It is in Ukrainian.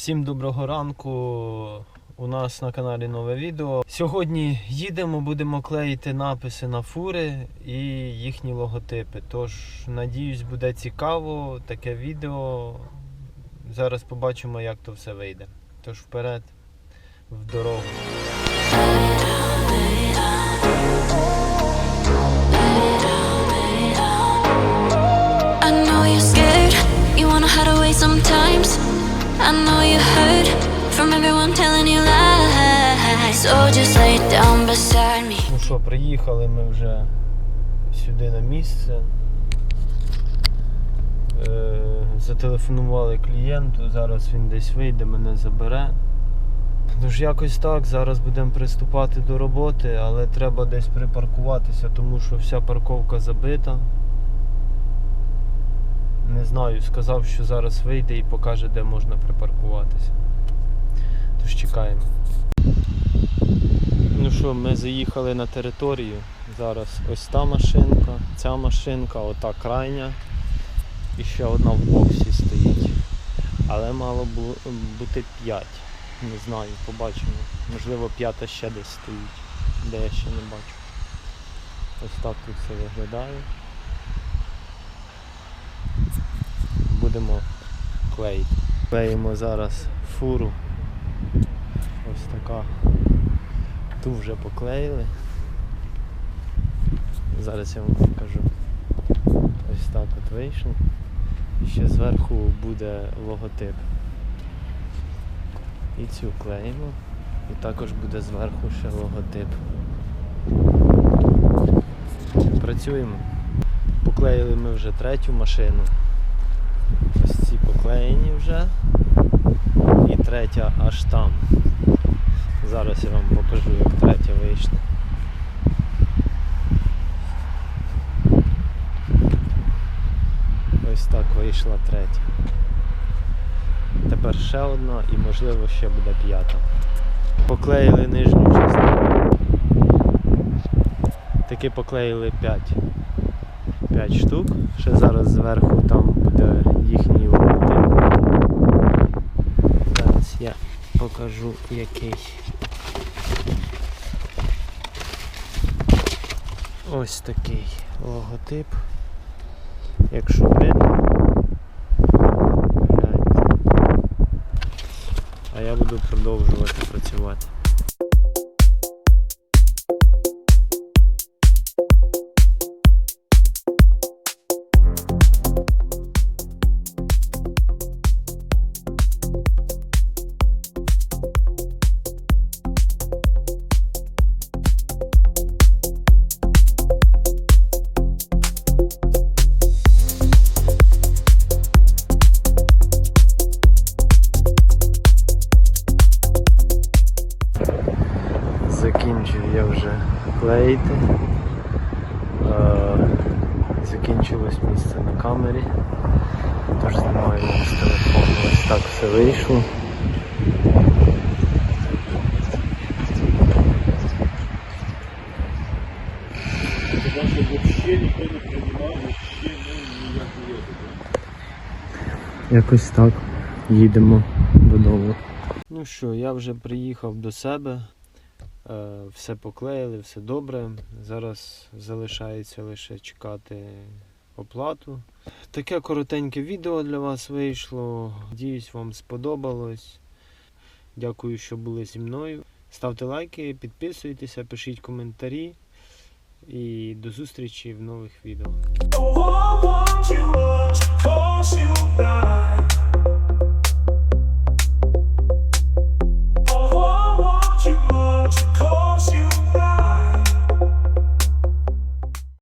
Всім доброго ранку. У нас на каналі нове відео. Сьогодні їдемо, будемо клеїти написи на фури і їхні логотипи. Тож, надіюсь, буде цікаво таке відео. Зараз побачимо, як то все вийде. Тож вперед, в дорогу. Sometimes. Ну що, приїхали ми вже сюди на місце. Е, зателефонували клієнту, зараз він десь вийде, мене забере. Тож якось так, зараз будемо приступати до роботи, але треба десь припаркуватися, тому що вся парковка забита. Не знаю, сказав, що зараз вийде і покаже, де можна припаркуватися. Тож чекаємо. Ну що, ми заїхали на територію. Зараз ось та машинка, ця машинка, ота крайня і ще одна в боксі стоїть. Але мало бути 5. Не знаю, побачимо. Можливо, п'ята ще десь стоїть, де я ще не бачу. Ось так тут все виглядає. Будемо клеїти. Клеїмо зараз фуру. Ось така. Ту вже поклеїли. Зараз я вам покажу. Ось так от вийшло. І ще зверху буде логотип. І цю клеїмо. І також буде зверху ще логотип. Працюємо. Поклеїли ми вже третю машину. Ось ці поклеєні вже. І третя аж там. Зараз я вам покажу, як третя вийшла. Ось так вийшла третя. Тепер ще одна і можливо ще буде п'ята. Поклеїли нижню частину. Таки поклеїли 5. 5 штук. Ще зараз зверху там буде їхній логотип. Зараз я покажу який. Ось такий логотип. Якщо видно. А я буду продовжувати працювати. Закінчив я вже клеїти. Е, Закінчилось місце на камері. Тож знімаю з телефону. Ось так все вийшло. Якось так. Їдемо додому. Ну що, я вже приїхав до себе. Е, Все поклеїли, все добре. Зараз залишається лише чекати оплату. Таке коротеньке відео для вас вийшло. Надіюсь, вам сподобалось. Дякую, що були зі мною. Ставте лайки, підписуйтеся, пишіть коментарі. І до зустрічі в нових відео.